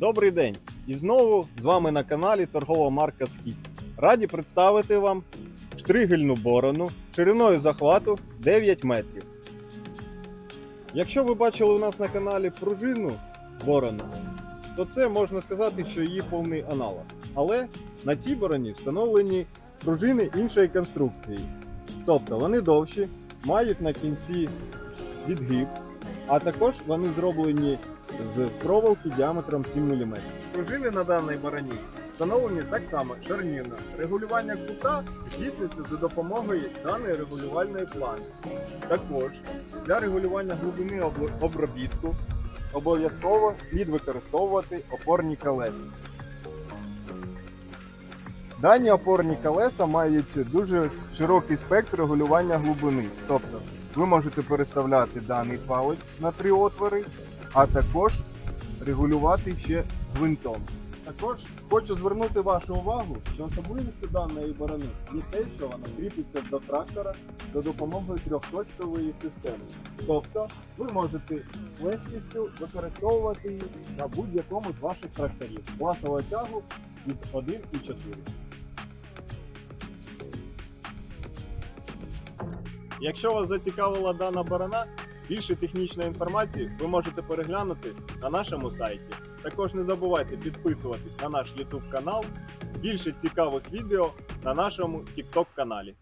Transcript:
Добрий день! І знову з вами на каналі торгова марка Скіт. Раді представити вам штригельну борону шириною захвату 9 метрів. Якщо ви бачили у нас на каналі пружину борону, то це можна сказати, що її повний аналог. Але на цій бороні встановлені пружини іншої конструкції. Тобто вони довші, мають на кінці відгиб, а також вони зроблені з проволоки діаметром 7 мм. Пружини на даній барані встановлені так само шарнірно. Регулювання кута здійснюється за допомогою даної регулювальної планки. Також для регулювання глибини об- обробітку обов'язково слід використовувати опорні колеса. Дані опорні колеса мають дуже широкий спектр регулювання глибини. Тобто ви можете переставляти даний палець на три отвори, а також регулювати ще гвинтом. Також хочу звернути вашу увагу, що особливістю даної борони є те, що вона кріпиться до трактора за допомогою трьохточкової системи. Тобто ви можете з легкістю використовувати її на будь-якому з ваших тракторів класового тягу від 1,4. Якщо вас зацікавила дана борона, більше технічної інформації ви можете переглянути на нашому сайті. Також не забувайте підписуватись на наш YouTube канал. Більше цікавих відео на нашому TikTok каналі.